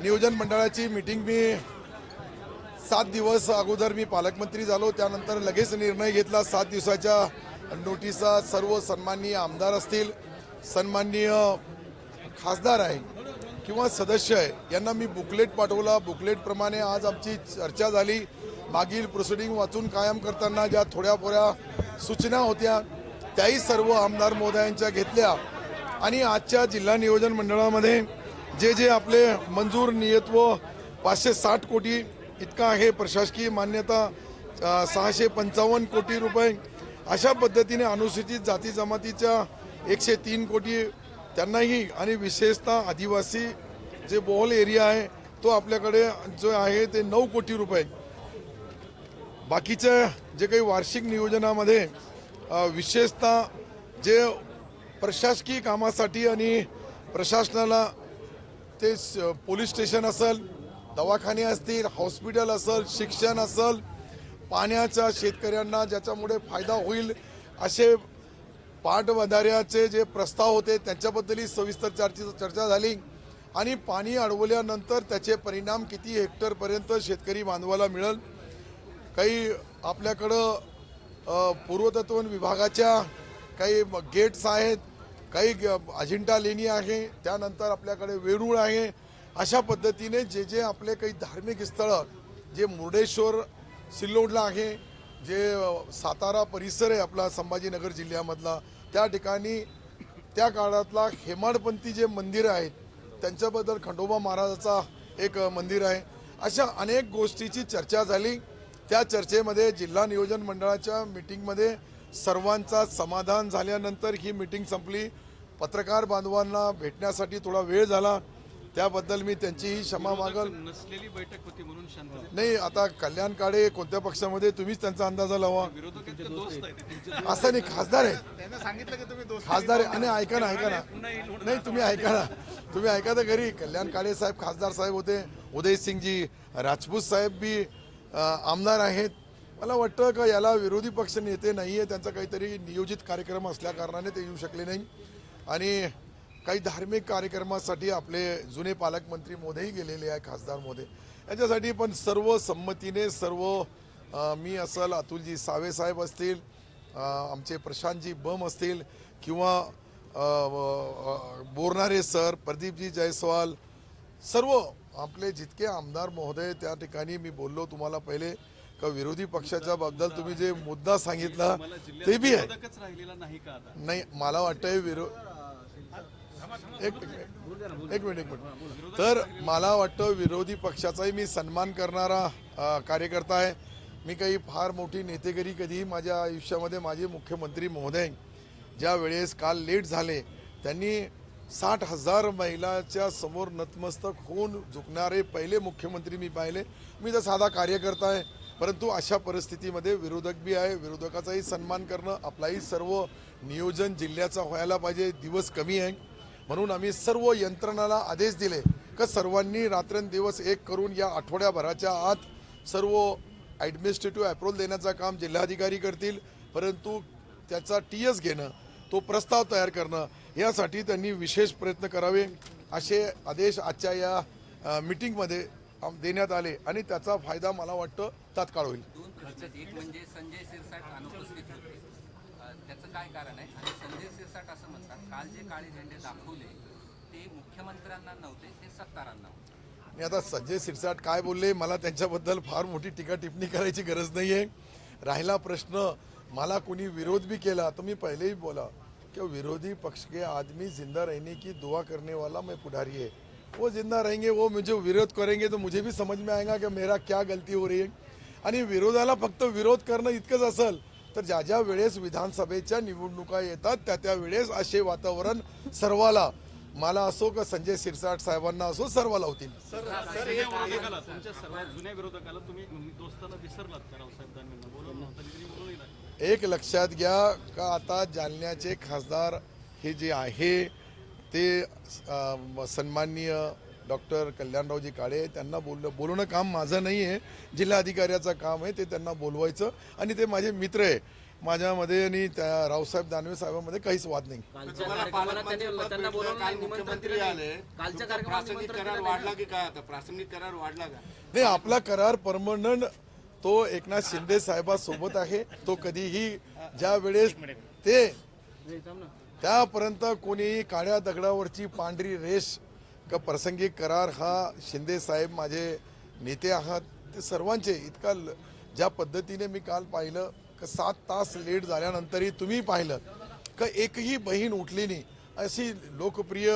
नियोजन मंडळाची मीटिंग मी सात दिवस अगोदर मी पालकमंत्री झालो. त्यानंतर लगेच निर्णय घेतला. सात दिवसाच्या नोटिसा सर्व सन्माननीय आमदार असतील सन्माननीय खासदार आहे किंवा सदस्य आहे यांना मी बुकलेट पाठवला. बुकलेटप्रमाणे आज आमची चर्चा झाली. मागील प्रोसिडिंग वाचून कायम करताना ज्या थोड्या थोड्या सूचना होत्या त्याही सर्व आमदार महोदयांच्या घेतल्या. आणि आजच्या जिल्हा नियोजन मंडळामध्ये जे जे आपले मंजूर नियत्व पाचशे साठ कोटी इतका आहे प्रशासकीय मान्यता सहाशे पंचावन्न कोटी रुपये अशा पद्धतीने अनुसूचित जाती जमातीच्या एकशे तीन कोटी त्यांनाही आणि विशेषतः आदिवासी जे बोहल एरिया आहे तो आपल्याकडे जो आहे ते नऊ कोटी रुपये. बाकीच्या जे काही वार्षिक नियोजनामध्ये विशेषतः जे प्रशासकीय कामासाठी आणि प्रशासनाला ते पोलीस स्टेशन असेल दवाखाने असतील हॉस्पिटल असेल शिक्षण असेल पाण्याचा शेतकऱ्यांना ज्याच्यामुळे फायदा होईल असे पाटबंधाऱ्याचे जे प्रस्ताव होते त्यांच्याबद्दलही सविस्तर चर्चे चर्चा झाली. आणि पाणी अडवल्यानंतर त्याचे परिणाम किती हेक्टरपर्यंत शेतकरी बांधवाला मिळेल? काही आपल्याकडं अ, पूर्वतत्वन विभागाच्या काही गेट्स आहेत काही ग- अजिंठा लेणी आहे त्यानंतर आपल्याकडे वेरूळ आहे. अशा पद्धतीने जे जे आपले काही धार्मिक स्थळं जे मुर्डेश्वर सिल्लोडला आहे जे सातारा परिसर आहे आपला संभाजीनगर जिल्ह्यामधला त्या ठिकाणी त्या काळातला हेमाडपंथी जे मंदिरं आहेत त्यांच्याबद्दल खंडोबा महाराजाचा एक मंदिर आहे. अशा अनेक गोष्टीची चर्चा झाली. त्या चर्चेमध्ये जिल्हा नियोजन मंडळाच्या मिटिंगमध्ये सर्वांचा समाधान झाल्यानंतर ही मिटिंग संपली. पत्रकार बांधवांना भेटण्यासाठी थोडा वेळ झाला. त्याबद्दल मी त्यांचीही क्षमा मागल. नसलेली बैठक होती म्हणून नाही आता कल्याण काळे कोणत्या पक्षामध्ये तुम्हीच त्यांचा अंदाजा लावा. विरोधकांचे दोस्त आहेत. ते त्यांचे असं नाही खासदार आहे त्यांना सांगितलं की तुम्ही दोस्त खासदार आहे. आणि ऐका ना ऐका ना. नाही तुम्ही ऐका ना. तुम्ही ऐका तर घरी. कल्याण काळे साहेब खासदार साहेब होते. उदय सिंगजी राजपूत साहेब बी आमदार आहेत. मला वाटतं का याला विरोधी पक्ष नेते नाही आहे त्यांचा काहीतरी नियोजित कार्यक्रम असल्या कारणाने ते येऊ शकले नाही. आणि काही धार्मिक कार्यक्रमासाठी आपले जुने पालकमंत्री मोदीही गेलेले आहे खासदार मोदी. याच्यासाठी पण सर्व संमतीने सर्व मी असल अतुलजी सावे साहेब असतील आमचे प्रशांतजी बम असतील किंवा बोरणारे सर प्रदीपजी जयस्वाल सर्व आपले जितके आमदार महोदय त्या ठिकाणी मी बोललो. तुम्हाला पहिले का विरोधी पक्षाच्या बद्दल तुम्ही जे मुद्दा सांगितला ते बी आहे. नाही का आता? नाही मला वाटतंय विरो एक मिनिट एक मिनिट एक मिनिट. तर मला वाटतं विरोधी पक्षाचाही मी सन्मान करणारा कार्यकर्ता आहे. मी काही फार मोठी नेतेगिरी कधीही माझ्या आयुष्यामध्ये माझे मुख्यमंत्री महोदय ज्या वेळेस काल लेट झाले त्यांनी साठ हजार महिलाच्या समोर नतमस्तक होऊन झुकणारे पहिले मुख्यमंत्री मी पाहिले. मी तर साधा कार्यकर्ता आहे परंतु अशा परिस्थितीमध्ये विरोधक बी आहे. विरोधकाचाही सन्मान करणं आपलाही सर्व नियोजन जिल्ह्याचा व्हायला पाहिजे. दिवस कमी आहे. म्हणून आम्ही सर्व यंत्रणाला आदेश दिले का सर्वांनी रात्रंदिवस एक करून या आठवड्याभराच्या आत सर्व ॲडमिनिस्ट्रेटिव्ह अप्रूव्हल देण्याचं काम जिल्हाधिकारी करतील. परंतु त्याचा टी एस घेणं तो प्रस्ताव तयार करणं यासाठी त्यांनी विशेष प्रयत्न करावे असे आदेश आजच्या या मिटिंगमध्ये मीटिंगमध्ये देण्यात आले आणि त्याचा फायदा मला वाटतं तात्काळ होईल. त्याचं काय कारण आहे? आणि संजय सिरसाट असं म्हणतात काल जे काळे झेंडे दाखवले ते मुख्यमंत्र्यांना नव्हते ते सत्तारांना होते. मी आता संजय सिरसाट काय बोलले मला त्यांच्याबद्दल फार मोठी टीका टिप्पणी करायची गरज नाही आहे राहिला प्रश्न मला कोणी विरोध भी केला तर मी पहिलेही बोला कि विरोधी पक्ष के आदमी जिंदा रहने की दुआ करने वाला मैं पुढारी है. वो जिंदा रहेंगे वो मुझे विरोध करेंगे तो मुझे भी समझ में आएगा कि मेरा क्या गलती हो रही है। आणि विरोधाला फक्त विरोध करणं इतकंच असेल तर ज्या ज्या वेळेस विधानसभेच्या निवडणुका येतात त्या त्या वेळेस असे वातावरण सर्वाला मला असो का संजय सिरसाट साहेबांना असो सर्वाला होतील. एक लक्षात घ्या का आता जालन्याचे खासदार हे जे आहे ते सन्माननीय डॉक्टर कल्याणरावजी काळे त्यांना बोललं बोलवणं काम माझं नाही आहे जिल्हाधिकाऱ्याचं काम आहे ते त्यांना बोलवायचं. आणि ते माझे मित्र आहे. माझ्यामध्ये आणि त्या रावसाहेब दानवे साहेबांमध्ये काहीच वाद नाही. नाही आपला करार परमनंट तो एकनाथ शिंदे साहेबासोबत आहे. तो कधीही ज्या वेळेस ते त्यापर्यंत कोणी काळ्या दगडावरची पांढरी रेष का प्रासंगिक करार हा शिंदे साहेब माझे नेते आहात ते सर्वांचे. इतका ल- ज्या पद्धतीने मी काल पाहिलं का सात तास लेट झाल्यानंतरही तुम्ही पाहिलं का एकही बहीण उठली नाही. अशी लोकप्रिय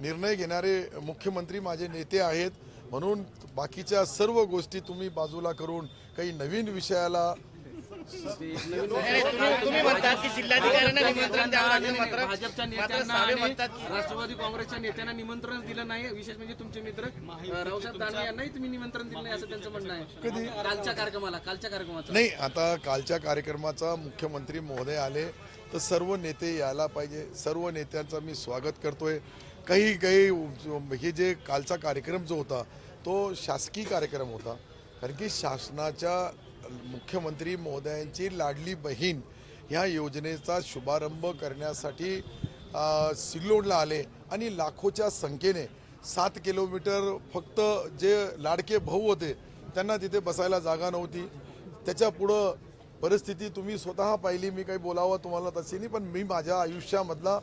निर्णय घेणारे मुख्यमंत्री माझे नेते आहेत. म्हणून बाकीच्या सर्व गोष्टी तुम्ही बाजूला करून काही नवीन विषयाला तुम्ही म्हणतात की जिल्हाधिकाऱ्यांना निमंत्रण द्यावं लागेल मात्र भाजपच्या नेत्यांना राष्ट्रवादी काँग्रेसच्या नेत्यांना निमंत्रण दिलं नाही विशेष म्हणजे तुमचे मित्र रावसाहेब दानवे यांनाही तुम्ही निमंत्रण दिलं नाही असं त्यांचं म्हणणं आहे. कालच्या कार्यक्रमाला कालच्या कार्यक्रमाचं. नाही आता कालच्या कार्यक्रमाचा मुख्यमंत्री महोदय आले तर सर्व नेते यायला पाहिजे. सर्व नेत्यांचं मी स्वागत करतोय. काही काही हे जे कालचा कार्यक्रम जो होता तो शासकीय कार्यक्रम होता. कारण की शासनाच्या मुख्यमंत्री महोदयांची लाडली बहीण ह्या योजनेचा शुभारंभ करण्यासाठी सिल्लोडला आले आणि लाखोच्या संख्येने सात किलोमीटर फक्त जे लाडके भाऊ होते त्यांना तिथे बसायला जागा नव्हती. त्याच्या पुढं परिस्थिती तुम्ही स्वतः पाहिली मी काही बोलावं तुम्हाला तशी नाही पण मी माझ्या आयुष्यामधला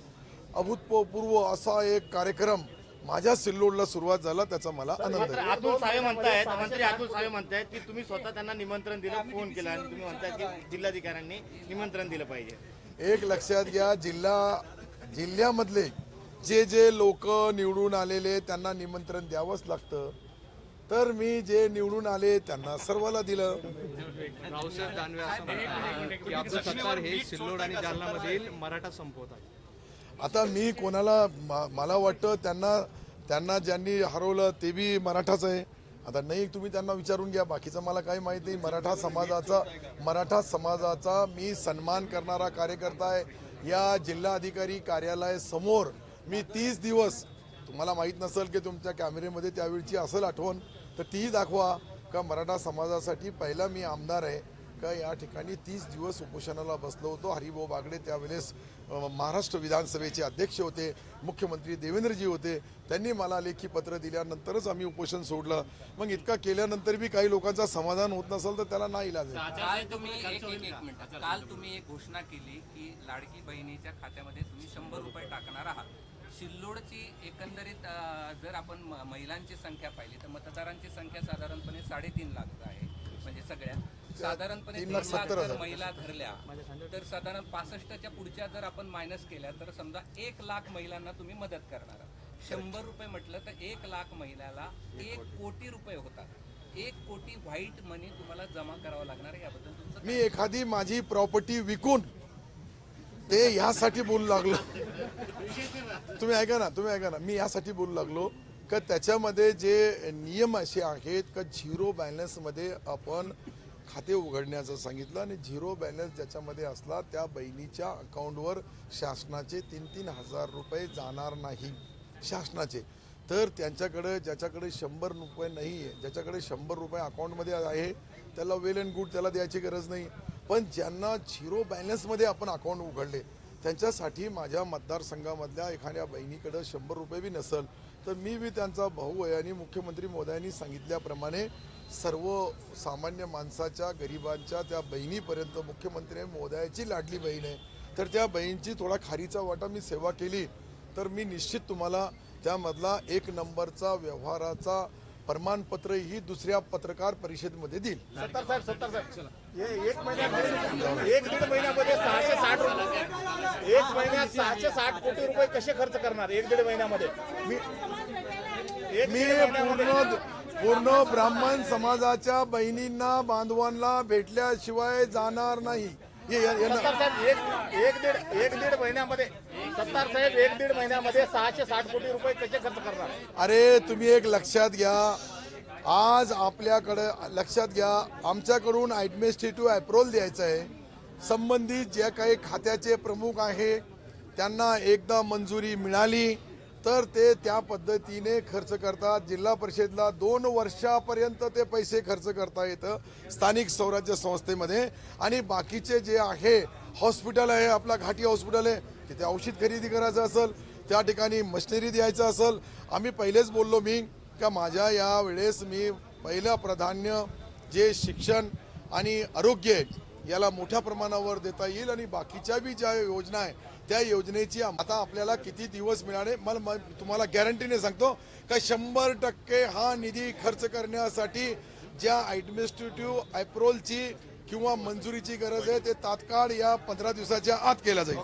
अभूतपूर्व असा एक कार्यक्रम माझ्या सिल्लोडला सुरुवात झाला त्याचा मला आनंद मात्र आहे अतुल सावे म्हणतायत मंत्री अतुल सावे म्हणतायत की तुम्ही स्वतः त्यांना निमंत्रण दिलं फोन केला आणि तुम्ही म्हणताय की जिल्हाधिकाऱ्यांनी निमंत्रण दिलं पाहिजे. एक लक्षात घ्या जिल्हा जिल्ह्यामधले जे जे लोक निवडून आलेले त्यांना निमंत्रण द्यावंच लागतं. तर मी जे निवडून आले त्यांना सर्वाला दिलं. रावसाहेब दानवे असं म्हणतात की आपलं सरकार हे सिल्लोड आणि जालनामधील मराठा संपवतात आता मी कोणाला मा- मला वाटतं त्यांना त्यांना ज्यांनी हरवलं ते बी मराठाच आहे. आता नाही तुम्ही त्यांना विचारून घ्या. बाकीचं मला काही माहीत नाही. मराठा समाजाचा मराठा समाजाचा मी सन्मान करणारा कार्यकर्ता आहे. या जिल्हाधिकारी कार्यालयासमोर मी तीस दिवस तुम्हाला माहीत नसेल की तुमच्या कॅमेरेमध्ये त्यावेळची असेल आठवण तर तीही दाखवा का मराठा समाजासाठी पहिला मी आमदार आहे. का या ठिकाणी तीस दिवस उपोषणाला बसलो होतो? हरिभाऊ बागडे त्यावेळेस महाराष्ट्र विधानसभेचे अध्यक्ष होते मुख्यमंत्री देवेंद्रजी होते. त्यांनी मला लेखी पत्र दिल्यानंतरच आम्ही उपोषण सोडलं. मग इतका केल्यानंतर बी काही लोकांचा समाधान होत नसेल तर त्याला नाही लागेल काल तुम्ही एक एक एक मिनिट काल तुम्ही एक घोषणा केली की लाडकी बहिणीच्या खात्यामध्ये तुम्ही शंभर रुपये टाकणार आहात. सिल्लोडची एकंदरीत जर आपण महिलांची संख्या पाहिली तर मतदारांची संख्या साधारणपणे साडेतीन लाख आहे म्हणजे सगळ्या साधारणपणे तीन लाख सत्तर जर हजार. महिला धरल्या तर साधारण पासष्टच्या पुढच्या जर आपण मायनस केल्या तर समजा एक लाख महिलांना तुम्ही मदत करणार आहात. शंभर रुपये म्हटलं तर एक लाख महिलाला एक कोटी. रुपये होतात. एक कोटी व्हाईट मनी तुम्हाला जमा करावं लागणार आहे याबद्दल तुमचं मी एखादी माझी प्रॉपर्टी विकून ते ह्यासाठी बोलू लागलो. तुम्ही ऐका ना तुम्ही ऐका ना मी यासाठी बोलू लागलो का त्याच्यामध्ये जे नियम असे आहेत का झिरो बॅलन्समध्ये आपण खाते उघडण्याचं सांगितलं आणि झिरो बॅलन्स ज्याच्यामध्ये असला त्या बहिणीच्या अकाउंटवर शासनाचे तीन तीन हजार रुपये जाणार नाही. शासनाचे. तर त्यांच्याकडं ज्याच्याकडे शंभर रुपये नाही आहे ज्याच्याकडे शंभर रुपये अकाउंटमध्ये आहे त्याला वेल अँड गुड त्याला द्यायची गरज नाही. पण ज्यांना झिरो बॅलन्समध्ये आपण अकाउंट उघडले त्यांच्यासाठी माझ्या मतदारसंघामधल्या एखाद्या बहिणीकडं शंभर रुपये बी नसल. तर मी बी त्यांचा भाऊ आहे आणि मुख्यमंत्री मोदयांनी सांगितल्याप्रमाणे सर्व सामान्य माणसाच्या गरिबांच्या त्या बहिणीपर्यंत मुख्यमंत्री महोदयाची लाडली बहीण आहे. तर त्या बहीणची थोडा खारीचा वाटा मी सेवा केली. तर मी निश्चित तुम्हाला त्यामधला एक नंबरचा व्यवहाराचा प्रमाणपत्र ही दुसऱ्या पत्रकार परिषदेमध्ये देईल. सत्तर साहेब सत्तर साहेब. एक महिन्यामध्ये एक दीड महिन्यामध्ये सहाशे साठ एक महिन्यात सहाशे साठ कोटी रुपये कसे खर्च करणार एक दीड महिन्यामध्ये? मी पूर्ण पूर्ण ब्राह्मण समाजाच्या बहिणींना बांधवांना भेटल्याशिवाय जाणार नाही. ये- ये- ये- सत्तार साहेब एक एक दीड एक दीड महिन्यामध्ये सत्तार साहेब एक दीड महिन्यामध्ये सहाशे साठ कोटी रुपये कसे खर्च करणार? अरे तुम्ही एक लक्षात घ्या. आज आपल्याकडे लक्षात घ्या आमच्याकडून ॲडमिनिस्ट्रेटिव्ह अप्रोल द्यायचं आहे. संबंधित जे काही खात्याचे प्रमुख आहे त्यांना एकदा मंजुरी मिळाली. तर ते त्या पद्धतीने खर्च करतात. जिल्हा परिषदला दोन वर्षापर्यंत ते पैसे खर्च करता येतं स्थानिक स्वराज्य संस्थेमध्ये. आणि बाकीचे जे आहे हॉस्पिटल आहे आपला घाटी हॉस्पिटल आहे तिथे औषध खरेदी करायचं असेल त्या ठिकाणी मशिनरी द्यायचं असेल आम्ही पहिलेच बोललो मी का माझ्या या वेळेस मी पहिलं प्राधान्य जे शिक्षण आणि आरोग्य आहे याला मोठ्या प्रमाणावर देता येईल आणि बाकीच्या बी ज्या योजना आहे त्या योजनेची आता आपल्याला किती दिवस मिळाले मला तुम्हाला गॅरंटीने सांगतो का शंभर टक्के हा निधी खर्च करण्यासाठी ज्या ॲडमिनिस्ट्रेटिव्ह अप्रोलची किंवा मंजुरीची गरज आहे ते तात्काळ या पंधरा दिवसाच्या आत केला जाईल.